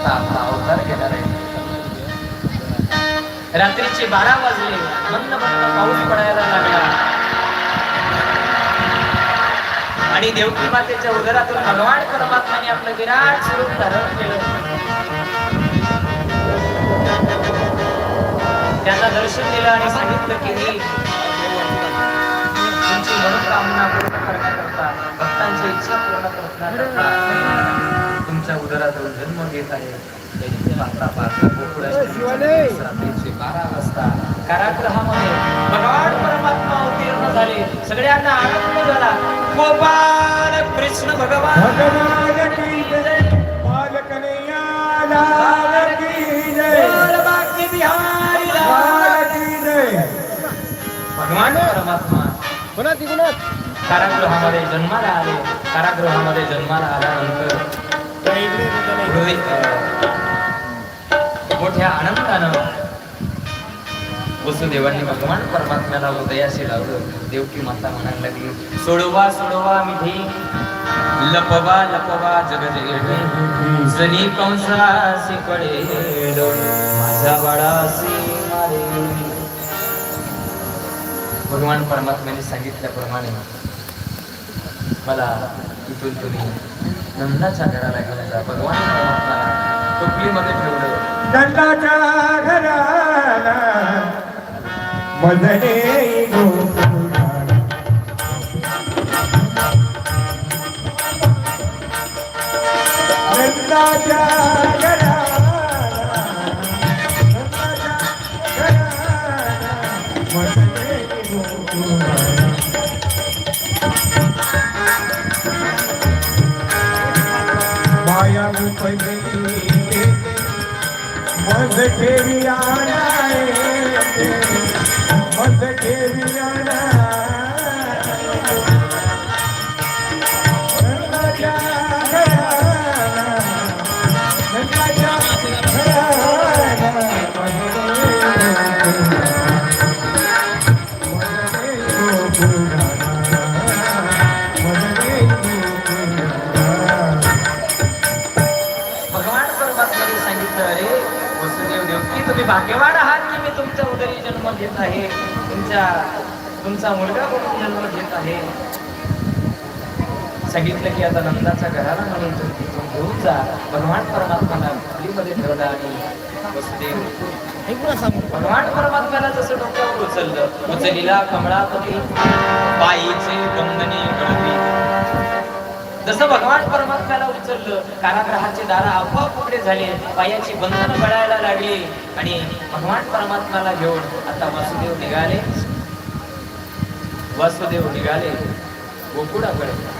आता आपला अवतार घेणार आहे. रात्रीचे बारा वाजले. मंद मंद पाऊस पडायला लागला. आणि देवकी मातेच्या उदरातून भगवान परमात्माने आपलं विराट स्वरूप धारण केलं. त्यांना दर्शन दिलं आणि सांगितलं की ही तुमची मनोकामना पूर्ण करण्याकरता भक्तांची इच्छा पूर्ण करण्याकरता तुमच्या उदरातून जन्म घेत आहे? बारा वाजता कारागृहामध्ये भगवान परमात्मा अवतीर्ण झाले. सगळ्यांना आनंद झाला. गोपाल कृष्ण भगवान. भगवान परमात्मा. कारागृहामध्ये जन्माला आले. कारागृहामध्ये जन्माला आल्यानंतर मोठ्या आनंदानं वसुदेवांनी भगवान परमात्म्याला उदयाशी लावलं. देवकी माता म्हणायला लागली सोडवा सोडवा मिठी लपवा लपवा जगजेडे जनी कंसासी कडे माझा बाळासी मारे. भगवान परमात्म्याने सांगितल्याप्रमाणे मला इथून तुम्ही नंदाच्या घराला घेऊन जा भगवान टोपलीमध्ये ठेवलं दंडाच्या घराला मजले गोकुळाला. माया उपजली मज ठेवी आणाय परमात्म्याने सांगितलं अरे वसुदेव देवकी तुम्ही भाग्यवान आहात की मी तुमच्या उदरी जन्म घेत आहे? तुमच्या तुमचा मुलगा म्हणून जन्म घेत आहे? सांगितलं की आता नंदाच्या घराला म्हणून तुम्ही घेऊन जा. भगवान परमात्म्याला खोलीमध्ये ठेवला आणि वसुदेव भगवान परमात्म्याला जसं डोक्यावर उचललं उचलीला कमळापती बाईचे बंधने गळती जसं भगवान परमात्म्याला उचललं कारागृहाचे दार आपोआप उघडे झाले पायाची बंधनं गळायला लागली आणि भगवान परमात्म्याला घेऊन आता वासुदेव निघाले. वासुदेव निघाले गोकुळाकडे.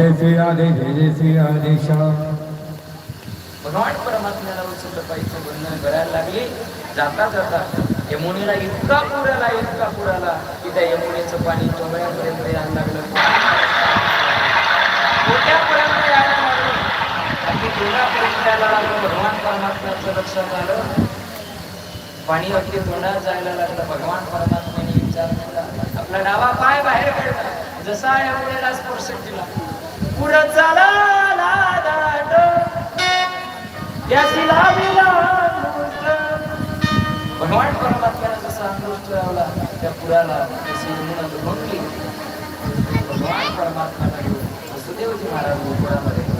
जय श्री राधे जय जय श्री राधे श्याम भगवान परमात्म्याला उचललं पाहिजे बंधन करायला लागले. जाता जाता यमुनेला इतका पूर आला इतका पूर आला की त्या यमुनेचं पाणी डोंगरापर्यंत यायला लागलं. कोट्यापर्यंत यायला लागलं. अगदी तोंडापर्यंत यायला लागलं भगवान परमात्म्याचं लक्षात आलं. पाणी अगदी तोंडात जायला लागलं. भगवान परमात्म्याने विचार केला. आपला डावा पाय बाहेर पडला जसा यमुनेला स्पर्श केला पुढं चाला दाट त्याची लाविला भगवान परमात्म्याला जसा अंगुष्ठ लावला त्या पुराला तशी यमुना दुभंगली भगवान परमात्म्याला घेऊन वसुदेवजी महाराज गोकुळामध्ये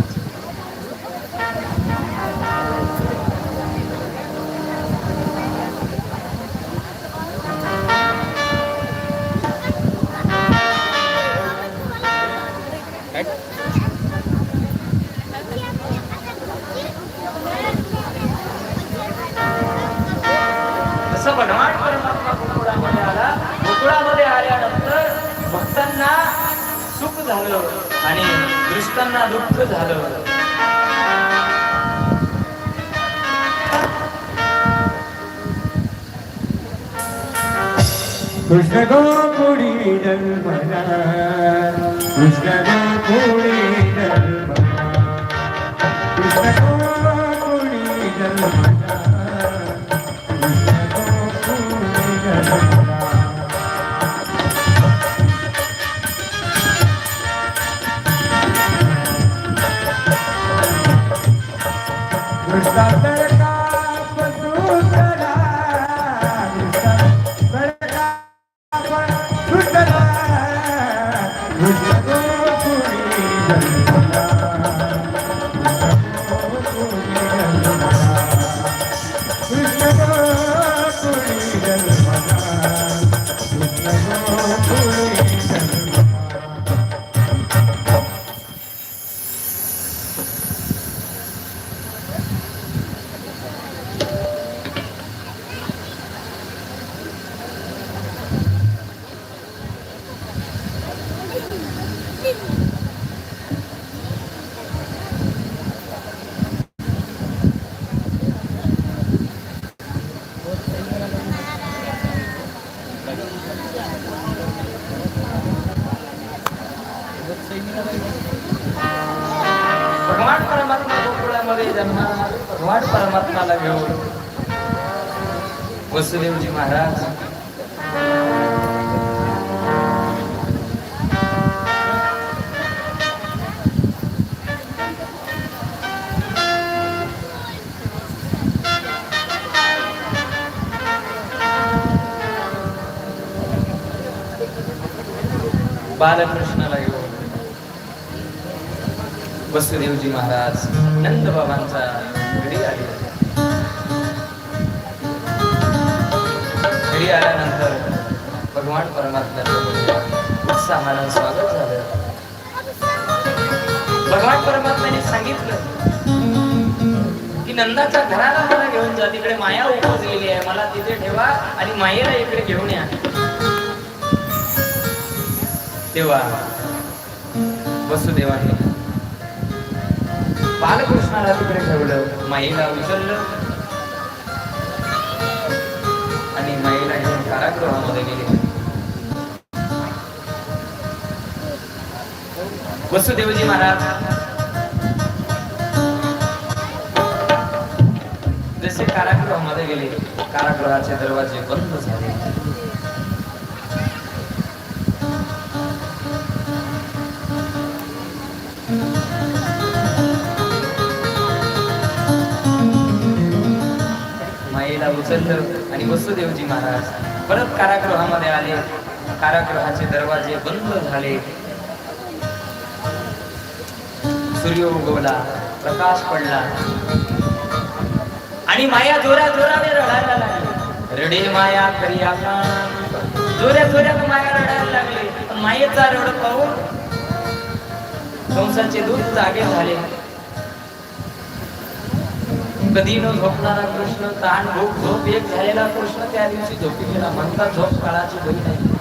असं भगवान परमात्मा गोकुळामध्ये आला. गोकुळामध्ये आल्यानंतर भक्तांना सुख झालं आणि दृष्टांना दुःख झालं. कृष्ण गोकुळी जन्मला कृष्ण गोकुळी जन्मला कृष्ण महाराज. बालकृष्णाला येऊन वसुदेवजी महाराज नंद बाबांचा आली. घरी आल्यानंतर भगवान परमात्म्याचं उत्साहानं स्वागत झालं. भगवान परमात्म्याने सांगितलं की नंदाच्या घराला मला घेऊन जा तिकडे माया उपजलेली आहे मला तिथे ठेवा आणि मायेला इकडे घेऊन या. तेव्हा वसुदेवाने बालकृष्णाला तिकडे ठेवलं मायेला उचललं. कारागृहामध्ये गेले वसुदेवजी महाराज. जसे कारागृहामध्ये गेले कारागृहाचे दरवाजे बंद झाले. माईला उचललं आणि वसुदेवजी महाराज परत कारागृहामध्ये आले. कारागृहाचे दरवाजे बंद झाले. सूर्य उगवला प्रकाश पडला. आणि माया जोऱ्या जोराने रडायला लागली. रडे माया करिया जोऱ्या जोऱ्याने माया रडायला लागली. पण मायेचा रड पाहून कंसाचे दूध जागे झाले. कधी न झोपणारा कृष्ण ताण भूक झोप एक झालेला कृष्ण त्या दिवशी झोपी गेला. म्हणतात झोप काळाची बहीण आहे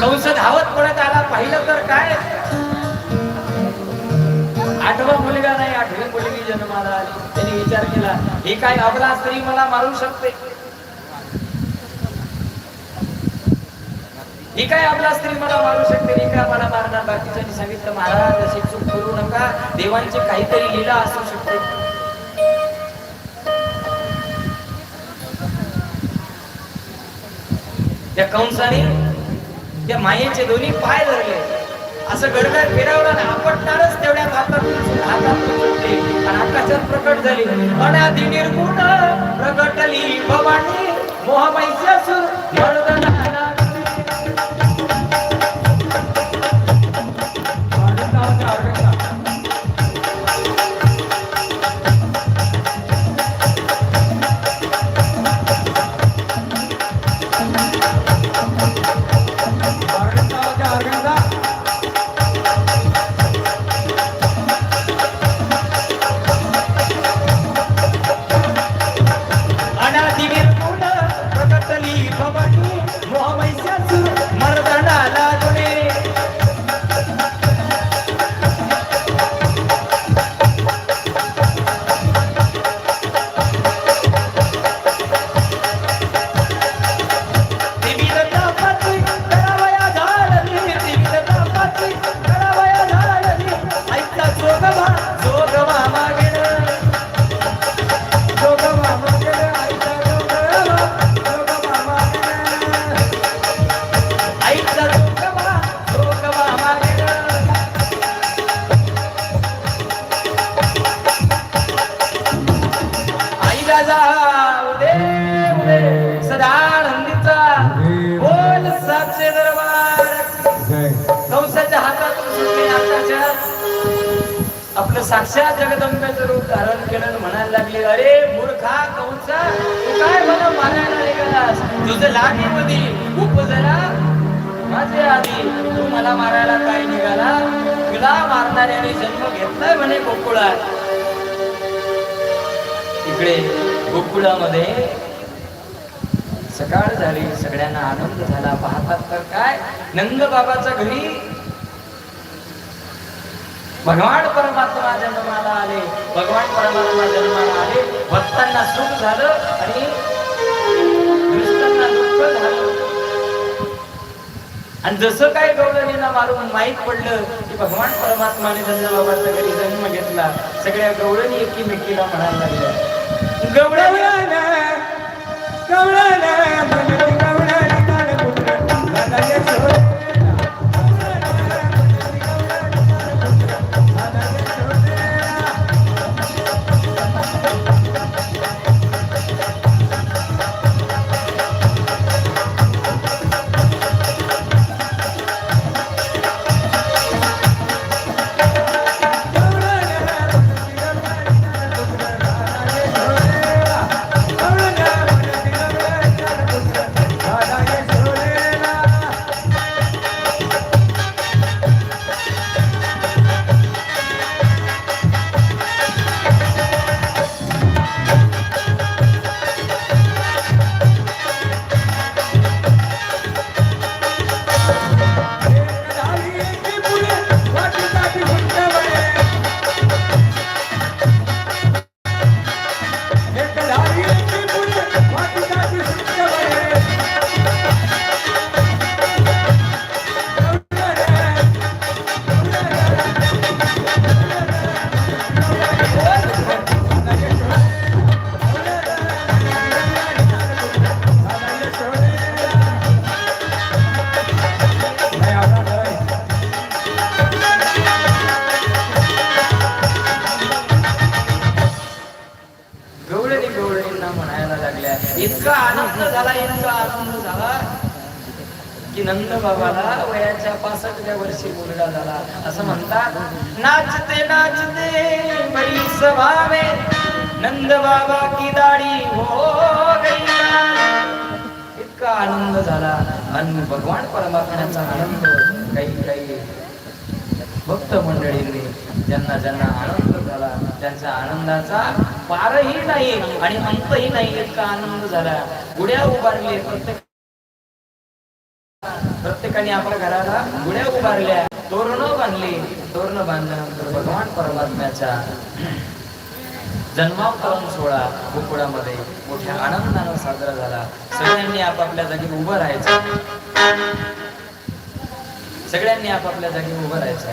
कंस धावत पडत आला. पाहिलं तर काय? आठवा मुलगा नाही आठवी मुलगी जन्माला आली. त्यांनी विचार केला हे काय अबला तरी मला मारू शकते? ही काय आपला स्त्री मला मारू शकते? ही काय मला मारणार? बाकीच्या सांगितलं महाराज अशी चूक करू नका. देवांची काहीतरी लीला असू शकते. त्या कंसाने त्या मायेचे दोन्ही पाय धरले. असं गडगड फिरवलं ना आपटणारच तेवढ्या हातात हातात सुटले आणि आकाशात प्रकट झाली. अनादि निर्गुण प्रकटली भवानी मोहमैस्यासुर मर्दना अशा जगदंबेचं रूप धारण केलं म्हणायला लागले अरे मूर्खा कंसा तू काय मला मारायला निघालास? तुझं लाडीमध्ये खूप जरा. माझे आधी तू मला मारायला काय निघाला? तुला मारणाऱ्याने जन्म घेतलाय म्हणे गोकुळात. इकडे गोकुळामध्ये सकाळ झाली सगळ्यांना आनंद झाला. पाहतात तर काय? नंद बाबाच्या घरी भगवान परमात्मा जन्माला आले भगवान परमात्मा जन्माला आले भक्तांना सुख झालं आणि आणि जसं काय गवळणींना मारून माहीत पडलं की भगवान परमात्माने बाबाच्या घरी जन्म घेतला सगळ्या गवळणी एकीमेकीला म्हणायला लागल्या. गवळणी गवळण, गवळण, बाबाला वयाच्या पासष्टव्या वर्षी मुलगा झाला. असं म्हणतात नाचते नाचते बड़ी नंद बाबा की दाढी हो इतका आनंद झाला. आणि भगवान परमात्म्याचा आनंद काही काही भक्त मंडळींनी ज्यांना ज्यांना आनंद झाला त्यांच्या आनंदाचा पारही नाही आणि अंतही नाही. इतका आनंद झाला. गुड्या उभारले प्रत्येक प्रत्येकाने आपल्या घराला गुड्या उभारल्या तोरणं बांधली. तोरणं बांधल्यानंतर भगवान परमात्म्याच्या जन्मावतरण सोहळा गोकुळामध्ये मोठ्या आनंदानं साजरा झाला. सगळ्यांनी आपापल्या जागी उभं राहायचं. सगळ्यांनी आपापल्या जागी उभं राहायचं.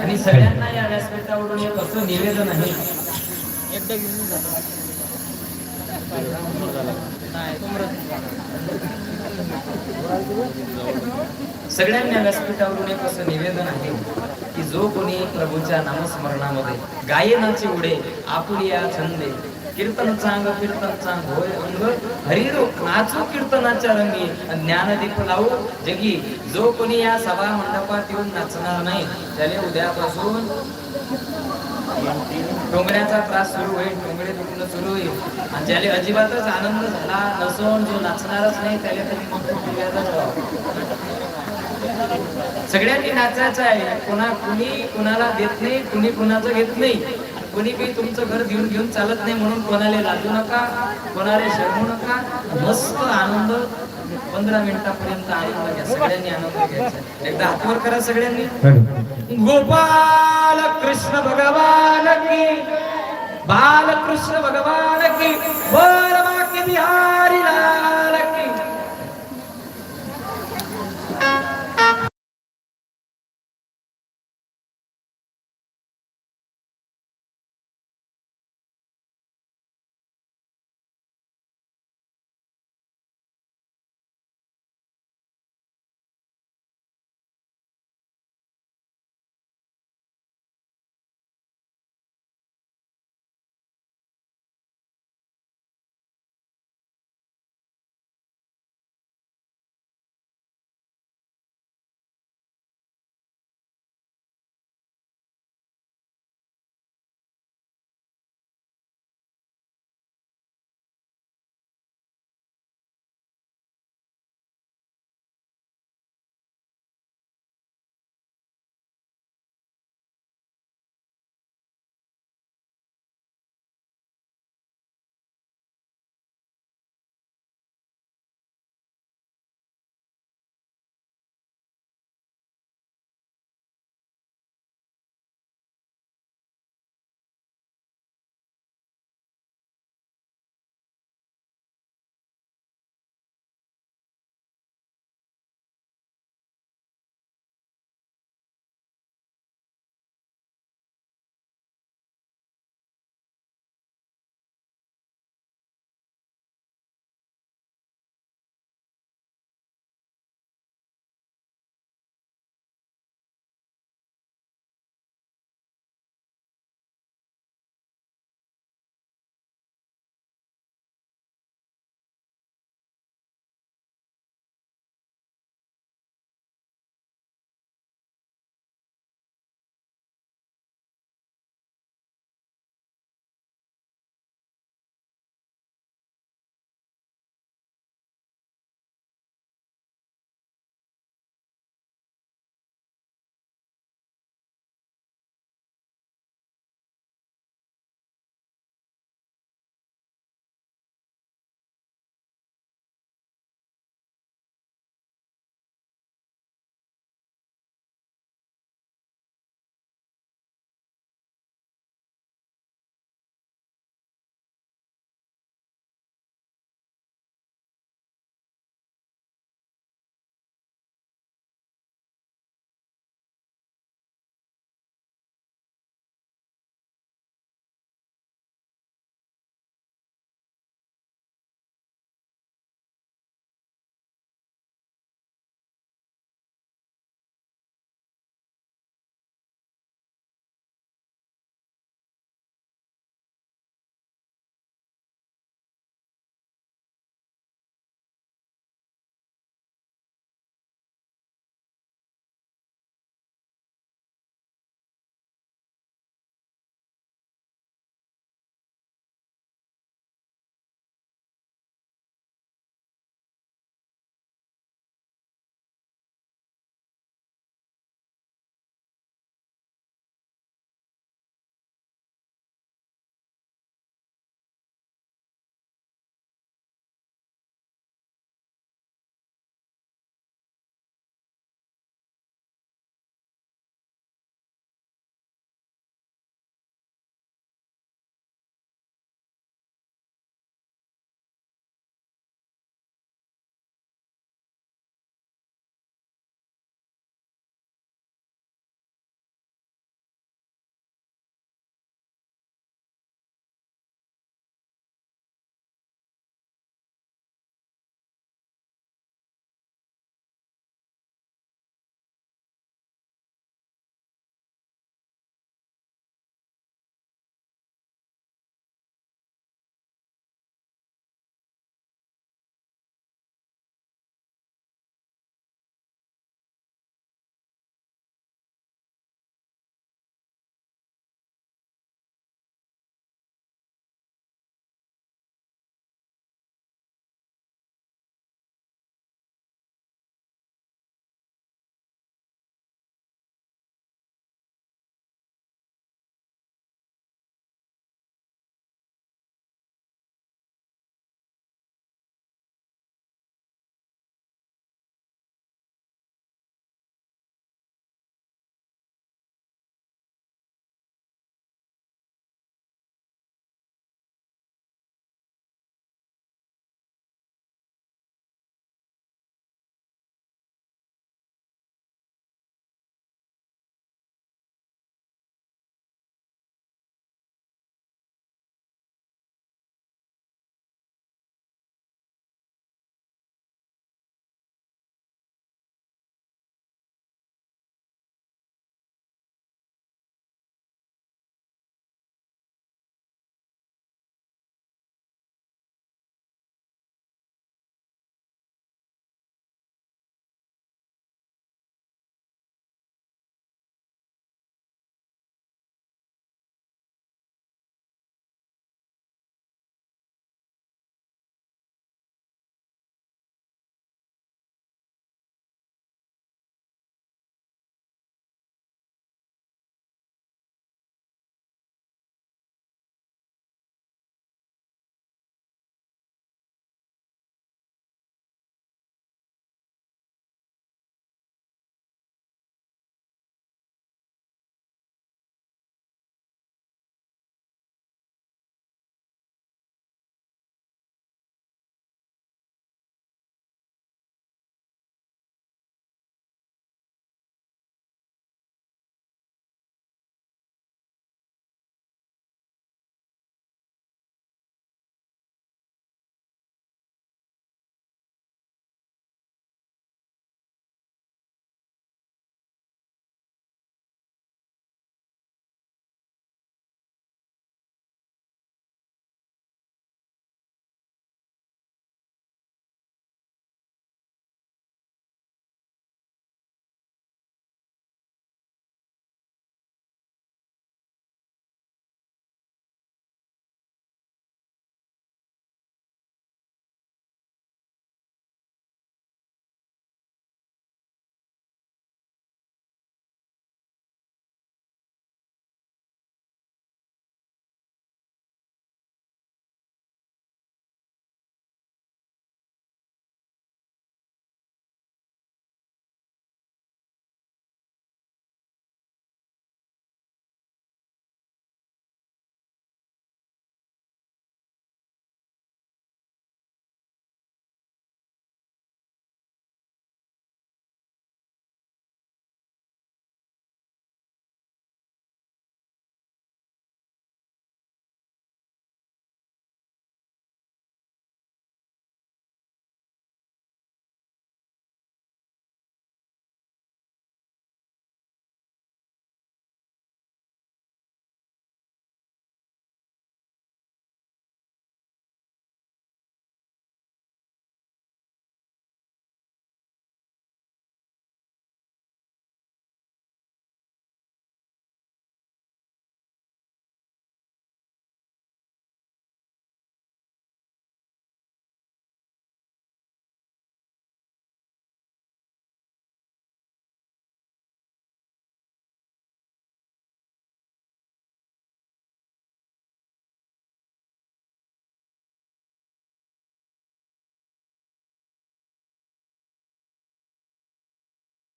आणि सगळ्यांना या व्यासपीठावरून एक असं निवेदन आहे? सगळ्यांना व्यासपीठावरून एक असं निवेदन आहे की जो कोणी प्रभूच्या नामस्मरणामध्ये गायनाचे उडे आपुलिया छंदे कीर्तन चांग कीर्तन चांग होय अंग हरिरो नाचू कीर्तनाच्या रंगी ज्ञान दीप लावू जगी जो कोणी या सभा मंडपात येऊन नाचणार नाही त्याने उद्यापासून डोंगऱ्याचा त्रास सुरू होईल डोंगरे दुखणं सुरू होईल. आणि ज्याला अजिबातच आनंद झाला नसून जो नाचणारच नाही त्याला तरी मग सगळ्यांनी नाचायचं आहे. कोणा कुणी कुणाला देत नाही कुणी कुणाचं घेत नाही. कुणी काही तुमचं घर घेऊन घेऊन चालत नाही म्हणून कोणाला लाजू नका कोणाला शरमू नका. मस्त आनंद पंधरा मिनिटापर्यंत आनंद घ्या सगळ्यांनी आनंद घ्यायचा एकदा हातवर करा सगळ्यांनी. गोपाल कृष्ण भगवान की. बालकृष्ण भगवान की. बोल बाकी बिहारी लाल